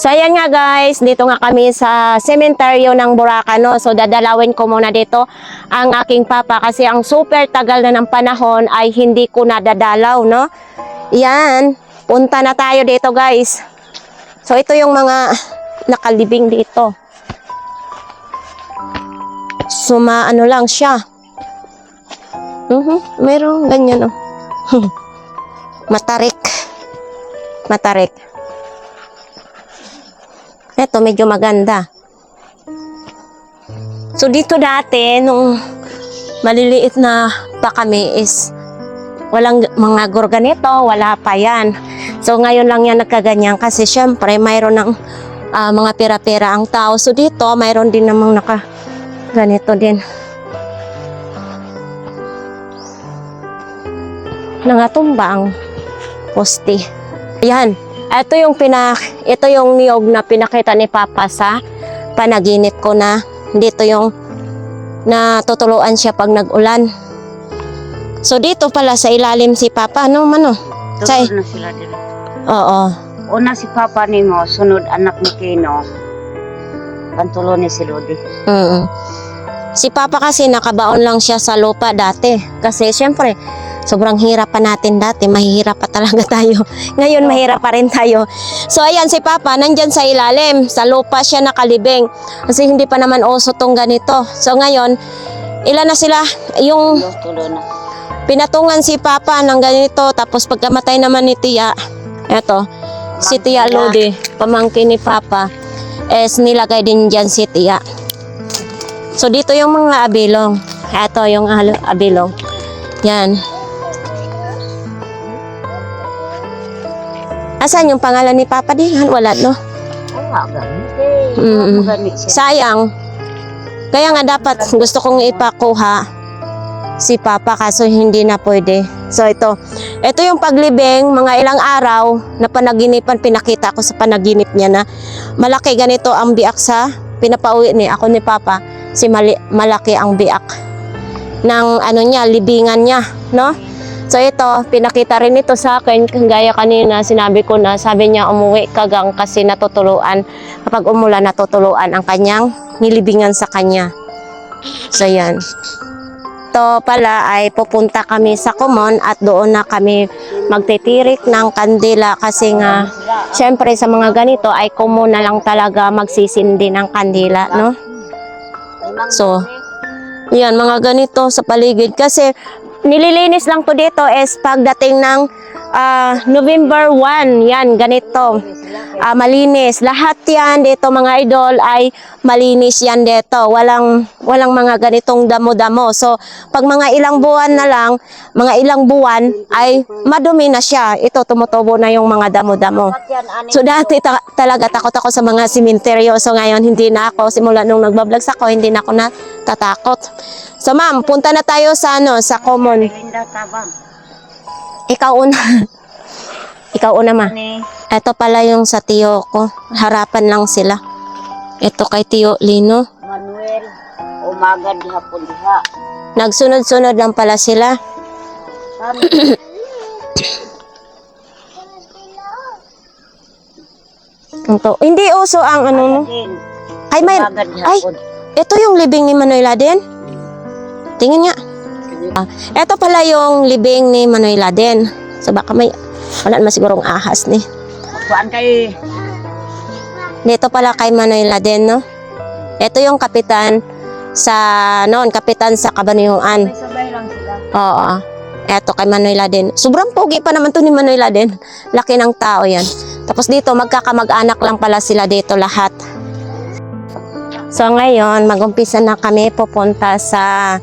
So ayan nga guys, dito nga kami sa sementeryo ng Boracay no. So dadalawin ko muna dito ang aking papa kasi ang super tagal na ng panahon ay hindi ko nadadalaw no. Yan, punta na tayo dito guys. So ito yung mga nakalibing dito. Suma ano lang siya. Mhm, merong ganyan oh. Matarik. Matarik. Ito, medyo maganda. So, dito dati, nung maliliit na pa kami is walang mga gorganito, wala pa yan. So, ngayon lang yan nagkaganyan kasi syempre, mayroon ng ah, mga pera-pera ang tao. So, dito, mayroon din namang naka ganito din. Nangatumba ang poste. Ayan. Ito yung pina ito yung niyog na pinakita ni Papa sa panaginip ko na dito yung natutuluan siya pag nag-ulan. So dito pala sa ilalim si Papa, no mano? Sunod na sila dito. Oo. Una si Papa nimo, sunod anak ni Kino. Pantulo ni si Lodi. Mm. Si Papa kasi nakabaon lang siya sa lupa dati. Kasi syempre, sobrang hirap pa natin dati. Mahihirap pa talaga tayo. Ngayon, mahirap pa rin tayo. So, ayan si Papa, nandyan sa ilalim. Sa lupa siya nakalibing. Kasi hindi pa naman uso tong ganito. So, ngayon, ilan na sila? Yung pinatungan si Papa ng ganito. Tapos pagkamatay naman ni Tia, eto, si Tia Lodi, pamangkin ni Papa, es nilagay din dyan si Tia. So dito yung mga abilong. Eto yung abilong. Yan. Asan yung pangalan ni Papa diyan? Wala, no? Wala ganit. Ganit siya. Sayang. Kaya nga dapat gusto kong ipakuha si Papa kaso hindi na pwede. So ito, ito yung paglibing, mga ilang araw na panaginipan, pinakita ko sa panaginip niya na malaki ganito ang biak sa pinapauwi ni ako ni Papa, si mali, malaki ang biak ng ano niya, libingan niya, no? So ito, pinakita rin ito sa akin, gaya kanina sinabi ko na, sabi niya umuwi kagang kasi natutuluan, kapag umulan natutuluan ang kanyang nilibingan sa kanya. So yan. Ito pala ay pupunta kami sa Kumon at doon na kami magtitirik ng kandila kasi nga syempre sa mga ganito ay Kumon na lang talaga magsisindi ng kandila, no? So, yan, mga ganito sa paligid. Kasi, nililinis lang to dito is pagdating ng ah, November 1. Yan, ganito. Ah, malinis. Lahat yan dito mga idol ay malinis yan dito. Walang, walang mga ganitong damo-damo. So, pag mga ilang buwan na lang, mga ilang buwan ay madumi na siya. Ito, tumutubo na yung mga damo-damo. So dati ta- talaga takot ako sa mga simenteryo. So ngayon hindi na ako simula nung nagbablog ako, hindi na ako natatakot. So ma'am, punta na tayo sa ano, sa common. Ikaw una. Ikaw una ma. Ito pala yung sa tiyo ko. Harapan lang sila. Ito kay tiyo Lino. Manuel. Umaga di hapon diha. Nagsunod-sunod lang pala sila. Ito. Hindi uso ang ano no. Ay may ay ito yung libing ni Manuela din. Tingin nga. Ah, Ito pala yung libing ni Manuela din. So baka may wala naman sigurong ahas ni. Kuan kay Dito pala kay Manuela din, no? Ito yung kapitan sa noon, kapitan sa Kabanuyuan. sabay lang sila. Oo. Eto kay Manuela din. Sobrang pogi pa naman to ni Manuela din. Laki ng tao yan. Tapos dito, magkakamag-anak lang pala sila dito lahat. So ngayon, mag-umpisa na kami pupunta sa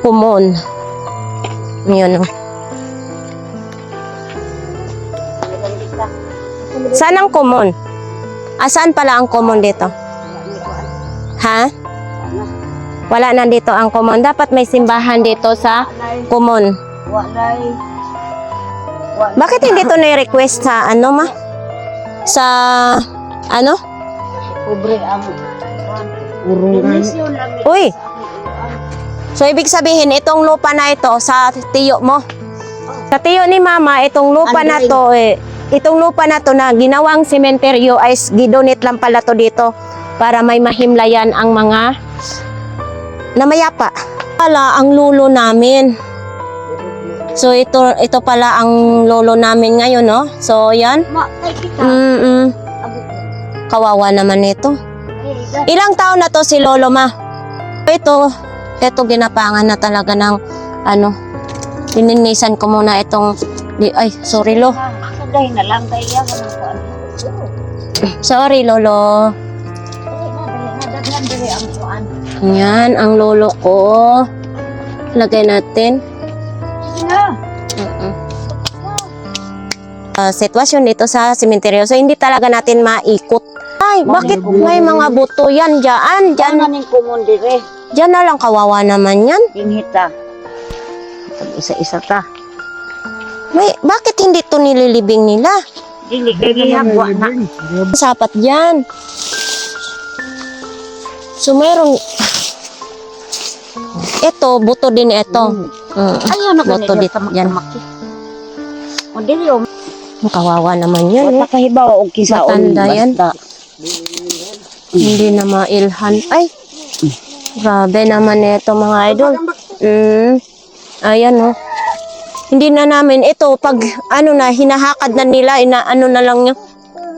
Kumon. Yun. oh. Saan ang Kumon? Asaan pala ang Kumon dito? Ha? Wala na dito ang Kumon. Dapat may simbahan dito sa. Walay. Bakit hindi to na-request sa ano ma? Sa ano? Pobre ang urungan. Uy! So ibig sabihin itong lupa na ito sa tiyo mo. Sa tiyo ni mama itong lupa na to eh itong lupa na to na ginawang sementeryo ay gidonate lang pala to dito para may mahimlayan ang mga namayapa. Pala ang lulo namin. So ito ito pala ang lolo namin ngayon, no? So yan. Kita. Mm. Kawawa naman ito. Ilang taon na to si lolo ma? Ito, ito ginapangan na talaga ng ano. Lininisan ko muna itong ay, sorry lo. Sagay na lang kaya ka nang kuan. Sorry lolo. Nadaghan diri ang kuan. Yan ang lolo ko. Lagay natin. Sige na. Mm-mm. Ah, sitwasyon dito sa sementeryo. So, hindi talaga natin maikot. Ay, bakit may mga buto yan dyan? Dyan, na ning kumon diri. dyan na lang kawawa naman yan. Dinhita. Pag isa-isa ta. May, bakit hindi to nililibing nila? Dili kay gihagwa na. Sapat dyan. So, meron... Ito, buto din ito. Mm. Ganito dit sa yan. O dili o. Kawawa naman yan. Wala Eh. kahibaw og kisaon Matanda yan. Hindi na mailhan. Ay! Grabe naman ito mga idol. Mm. Ayan oh. Hindi na namin ito pag ano na hinahakad na nila ina ano na lang niya.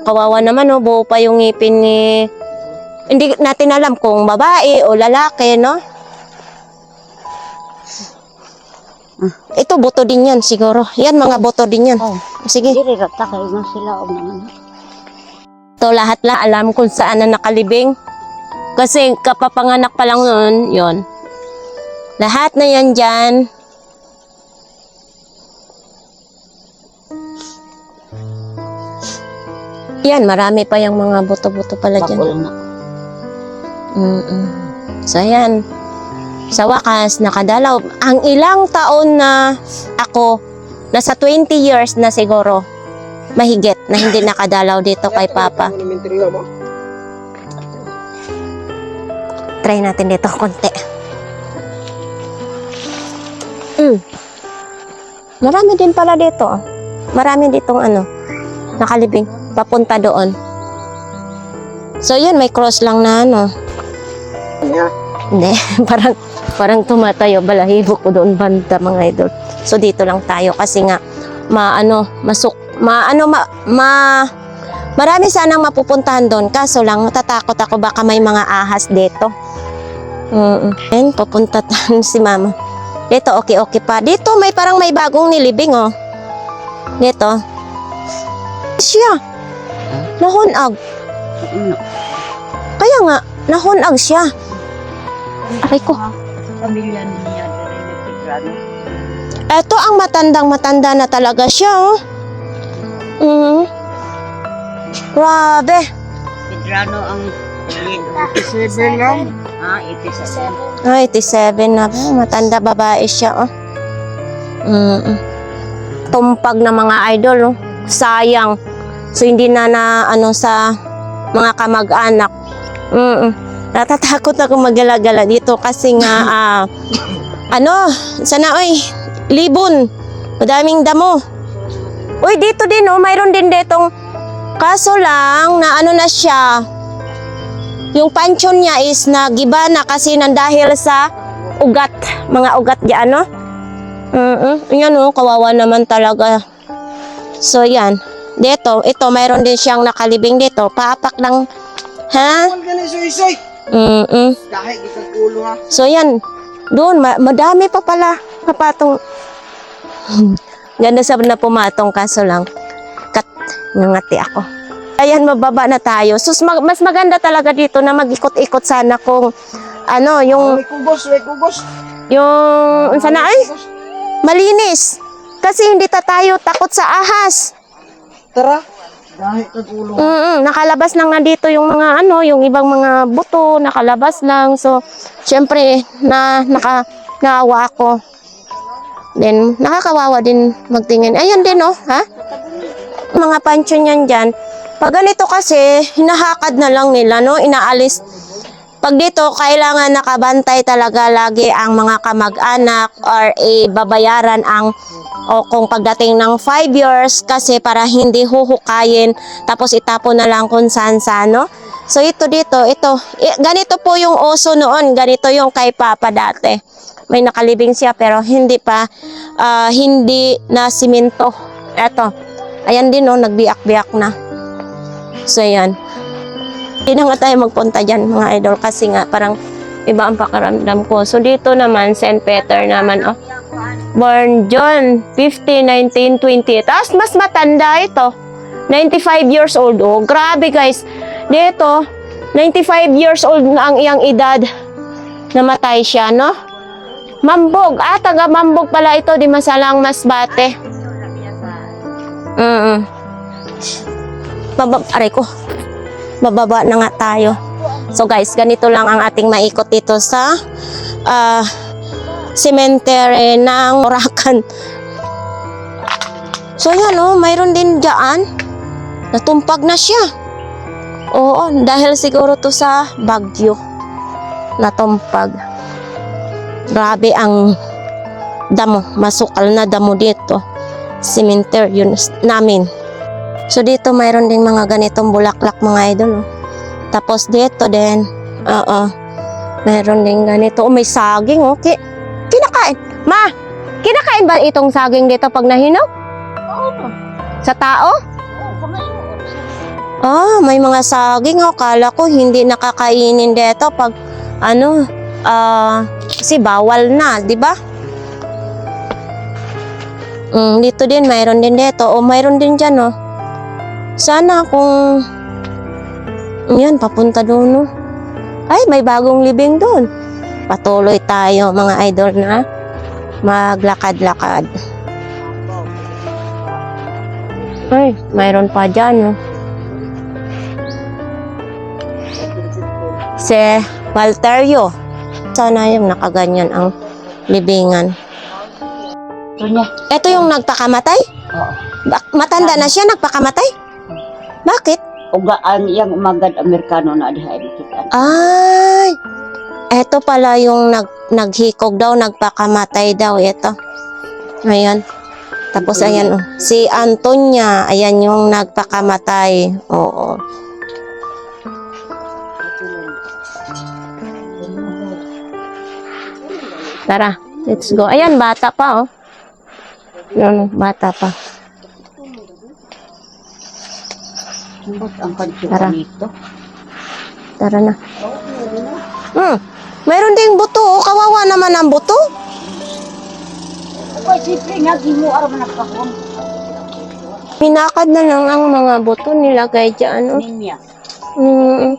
Kawawa naman oh, buo pa yung ngipin ni hindi natin alam kung babae o lalaki, no? Ito boto din yan siguro. Yan mga boto din yan. Oh. Sige. Dili ra ta kay man sila og naman. to lahat lang alam kung saan na nakalibing. Kasi kapapanganak pa lang noon, yon. Lahat na yan dyan. Yan, marami pa yung mga buto-buto pala dyan. Bakol na. Mm-mm. So, ayan. Sa wakas, nakadalaw. Ang ilang taon na ako, nasa 20 years na siguro, mahigit na hindi nakadalaw dito kay Papa. Try natin dito konti. Mm. Marami din pala dito. oh. Marami ditong ano, nakalibing, papunta doon. So yun, may cross lang na ano. Hindi, parang, parang tumatayo, balahibo ko doon banda mga idol. So dito lang tayo kasi nga, maano, masuk, maano, ma, ma, marami sanang mapupuntahan doon. Kaso lang, natatakot ako baka may mga ahas dito. Mm Ayun, papunta tayo si mama. Dito, okay, okay pa. Dito, may parang may bagong nilibing, oh. Dito. Siya. Nahunag. Ano? Kaya nga, nahunag siya. Aray ko. Pamilya niya. Eto ang matandang matanda na talaga siya, oh. Mm. Grabe. Tigrano ang lead. 87 lang. Ah, 87. Ah, 87 na. Ah, Matanda babae siya, oh. Mm. Tumpag na mga idol, oh. Sayang. So, hindi na na, ano, sa mga kamag-anak. Mm. Natatakot ako magalagala dito kasi nga, ah, ano, sana, oy, libon. Madaming damo. Uy, dito din, oh, mayroon din ditong, kaso lang, na ano na siya, yung pansyon niya is nagiba na kasi nang dahil sa ugat, mga ugat diyan, no? Mm Yan, oh, kawawa naman talaga. So, yan. Dito, ito, mayroon din siyang nakalibing dito. Paapak lang, ha? Mm ha. So, yan. Doon, ma- madami pa pala. Kapatong. Ganda sa na pumatong, kaso lang. Kat, nangati ako. Ayan, mababa na tayo. Sus, mag- mas maganda talaga dito na mag-ikot-ikot sana kung ano, yung, May kubos, may kubos. yung, sana ay, malinis. Kasi hindi ta tayo takot sa ahas. Tara. Dahil kag ulo. Mm, nakalabas lang na dito yung mga ano, yung ibang mga buto, nakalabas lang. So, syempre, na, naka, naawa ako. Then, nakakawawa din magtingin. Ayun din, oh, ha? Mga pancho niyan dyan. Pag ganito kasi, hinahakad na lang nila, no? Inaalis. Pag dito, kailangan nakabantay talaga lagi ang mga kamag-anak or babayaran ang o kung pagdating ng 5 years kasi para hindi huhukayin tapos itapon na lang kung saan saan, no? So ito dito, ito, ganito po yung oso noon, ganito yung kay Papa dati. May nakalibing siya pero hindi pa, ah, hindi na simento. Eto, ayan din no, nagbiak-biak na. So yan. Hindi na nga tayo magpunta dyan mga idol kasi nga parang iba ang pakaramdam ko. So dito naman, St. Peter naman, oh. Born John 50, 19, 20. Tapos mas matanda ito. 95 years old. Oh, grabe guys. Dito, 95 years old nga ang iyang edad. Namatay siya, no? Mambog. Ah, taga Mambog pala ito. Di masalang masbate. Mm Babab, aray ko. Bababa na nga tayo. So guys, ganito lang ang ating maikot dito sa ah cemetery ng Oracan. So yan oh, mayroon din dyan. Natumpag na siya. Oo, dahil siguro to sa bagyo. Natumpag. Grabe ang damo, masukal na damo dito. Cemetery yun namin. So dito mayroon din mga ganitong bulaklak mga idol. oh. Tapos dito din, oo, mayroon din ganito. Oh, may saging, okay. Kinakain. Ma, kinakain ba itong saging dito pag nahinog? Sa tao? Ah, may mga saging. Oh, kala ko hindi nakakainin dito pag ano, ah, kasi bawal na, di ba? Mm, dito din, mayroon din dito. O, mayroon din dyan, oh. Sana kung... Yan, papunta doon, no? Ay, may bagong libing doon. Patuloy tayo, mga idol, na maglakad-lakad. Ay, mayroon pa dyan, no? Si Walterio. Sana yung nakaganyan ang libingan. Ito yung nagpakamatay? Oo. Matanda na siya, nagpakamatay? Bakit? Uga ang iyang umagad Amerikano na diha makita. Ay, eto pala yung nag, naghikog daw, nagpakamatay daw. Ito. Ayan. Tapos ayan, oh. si Antonia, ayan yung nagpakamatay. Oo. Tara, let's go. Ayan, bata pa, oh. Yun, bata pa. Sambot ang kanto Tara. nito. Tara na. Hmm. Mayroon ding buto. oh. Kawawa naman ang buto. Ay, siyempre nga, gimo araw na. Pinakad na lang ang mga buto nilagay dyan. Oh. Ninya. Mm.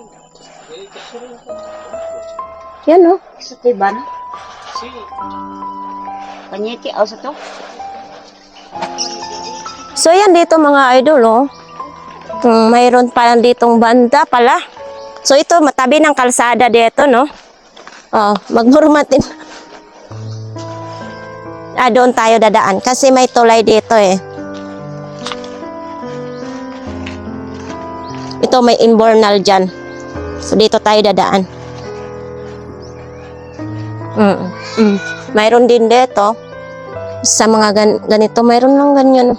Yan oh. Sa tiban. Panyeti, aw sa to. So yan dito mga idol oh. Hmm, mayroon pa ditong banda pala. So ito matabi ng kalsada dito no. Oh, magmurmatin. Ah, doon tayo dadaan kasi may tulay dito eh. Ito may inbornal dyan. So dito tayo dadaan. Mm. Mm. Mayroon din dito. Sa mga gan- ganito, mayroon lang ganyan.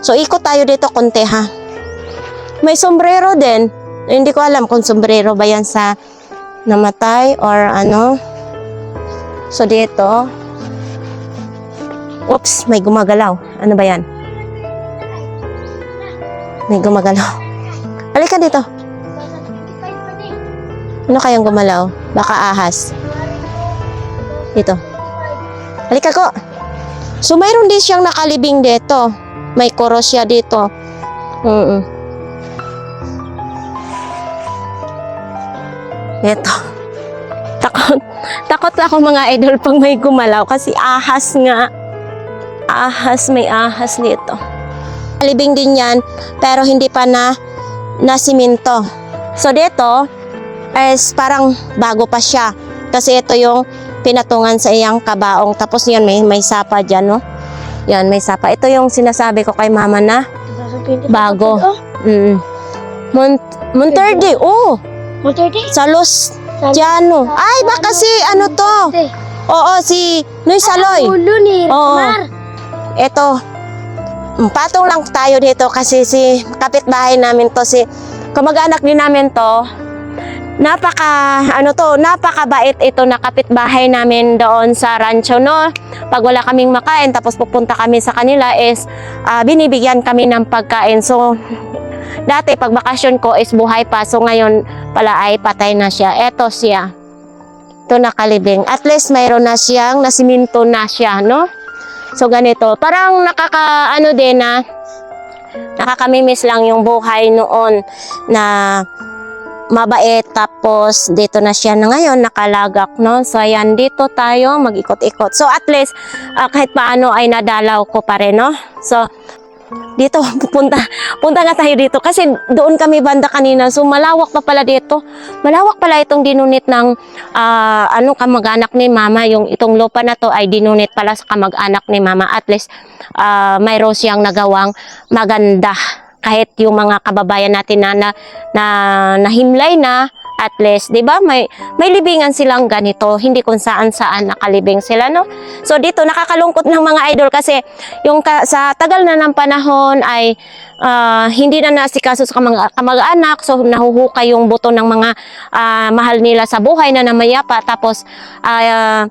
So ikot tayo dito konti ha. May sombrero din. Hindi ko alam kung sombrero ba yan sa namatay or ano. So dito. Oops, may gumagalaw. Ano ba yan? May gumagalaw. Halika dito. Ano kayang gumalaw? Baka ahas. Dito. Halika ko. So mayroon din siyang nakalibing dito. May koros siya dito. Mm Ito. Takot. Takot ako mga idol pag may gumalaw kasi ahas nga. Ahas, may ahas dito. Libing din yan, pero hindi pa na nasiminto. So dito, is parang bago pa siya. Kasi ito yung pinatungan sa iyang kabaong. Tapos yan, may, may sapa dyan, no? Yan, may sapa. Ito yung sinasabi ko kay mama na bago. Mm. Mont Monterde, oh! Motor di. Sa Los Tiano. Ay, baka si ano to? Oo, si Noy Saloy. Ulo ni Oo. Mm, patong lang tayo dito kasi si kapitbahay namin to, si kamag-anak din namin to. Napaka, ano to, napakabait ito na kapitbahay namin doon sa rancho, no? Pag wala kaming makain, tapos pupunta kami sa kanila is ah, binibigyan kami ng pagkain. So, dati pag bakasyon ko is buhay pa. So, ngayon pala ay patay na siya. Eto siya. Ito nakalibing. At least mayroon na siyang nasiminto na siya, no? So ganito, parang nakaka ano din na nakakamimiss lang yung buhay noon na mabait tapos dito na siya na ngayon nakalagak no so ayan dito tayo mag-ikot-ikot so at least ah, kahit paano ay nadalaw ko pa rin no so dito pupunta. Punta nga tayo dito kasi doon kami banda kanina. So malawak pa pala dito. Malawak pala itong dinunit ng ah, ano kamag-anak ni mama. Yung itong lupa na to ay dinunit pala sa kamag-anak ni mama. At least ah, mayroon siyang nagawang maganda. Kahit yung mga kababayan natin na, na, na nahimlay na at least 'di ba may may libingan silang ganito hindi kung saan saan nakalibing sila no? So dito nakakalungkot ng mga idol kasi yung ka, sa tagal na ng panahon ay ah, hindi na nasikaso sa kamag- kamag-anak so nahuhukay yung buto ng mga ah, mahal nila sa buhay na namayapa tapos ah,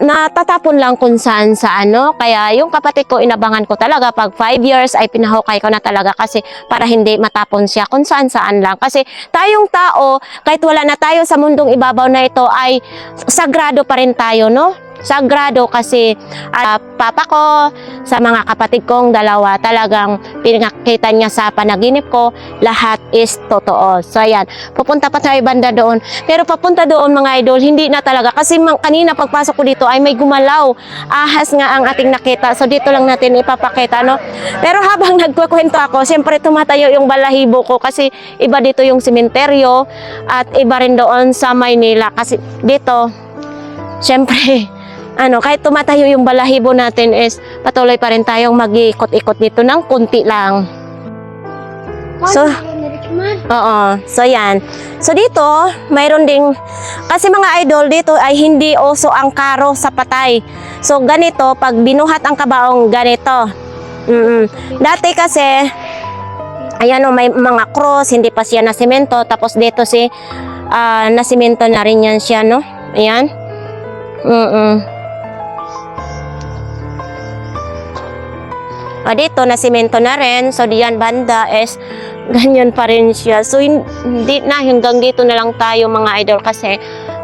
natatapon lang kung saan sa ano. Kaya yung kapatid ko, inabangan ko talaga pag 5 years ay pinahukay ko na talaga kasi para hindi matapon siya kung saan saan lang. Kasi tayong tao, kahit wala na tayo sa mundong ibabaw na ito ay sagrado pa rin tayo, no? Sagrado kasi ah, papa ko, sa mga kapatid kong dalawa, talagang pinakita niya sa panaginip ko, lahat is totoo. So ayan, pupunta pa tayo banda doon. Pero papunta doon mga idol, hindi na talaga. Kasi mang, kanina pagpasok ko dito ay may gumalaw. Ahas nga ang ating nakita. So dito lang natin ipapakita, no? Pero habang nagkukwento ako, siyempre tumatayo yung balahibo ko kasi iba dito yung simenteryo at iba rin doon sa Maynila. Kasi dito, siyempre, ano, kahit tumatayo yung balahibo natin is patuloy pa rin tayong mag-ikot-ikot dito ng kunti lang. So, Oo. So, yan. So, dito, mayroon ding, kasi mga idol, dito ay hindi oso ang karo sa patay. So, ganito, pag binuhat ang kabaong, ganito. Mm Dati kasi, ayan o, may mga cross, hindi pa siya na semento. Tapos dito si, ah, na semento na rin yan siya, no? Ayan. Mm O, dito, na semento na rin. So, diyan banda is, ganyan pa rin siya. So, hin- hindi na, hanggang dito na lang tayo mga idol kasi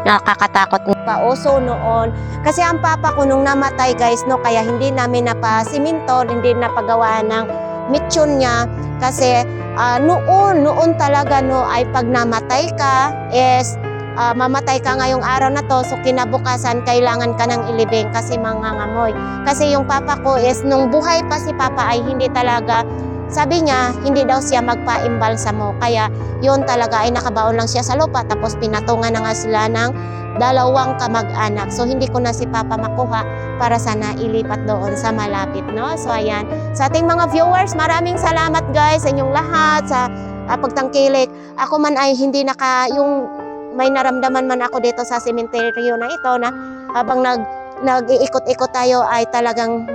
nakakatakot. Pauso noon. Kasi ang papa ko nung namatay guys, no, kaya hindi namin napasiminto, hindi napagawa ng mitsyon niya. Kasi ah, noon, noon talaga no, ay pag namatay ka, is ah, mamatay ka ngayong araw na to, so kinabukasan kailangan ka ng ilibing kasi mangangamoy. Kasi yung papa ko is, nung buhay pa si papa ay hindi talaga sabi niya, hindi daw siya magpa-imbalsamo. Kaya yun talaga ay nakabaon lang siya sa lupa. Tapos pinatungan na nga sila ng dalawang kamag-anak. So hindi ko na si Papa makuha para sana ilipat doon sa malapit. No? So ayan. Sa ating mga viewers, maraming salamat guys sa inyong lahat sa ah, pagtangkilik. Ako man ay hindi naka, yung may naramdaman man ako dito sa sementeryo na ito na habang nag nag-iikot-ikot tayo ay talagang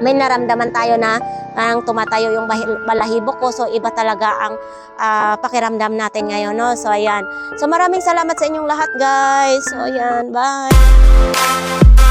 may naramdaman tayo na parang tumatayo yung balahibo ko. So, iba talaga ang ah, pakiramdam natin ngayon, no? So, ayan. So, maraming salamat sa inyong lahat, guys. So, ayan. Bye!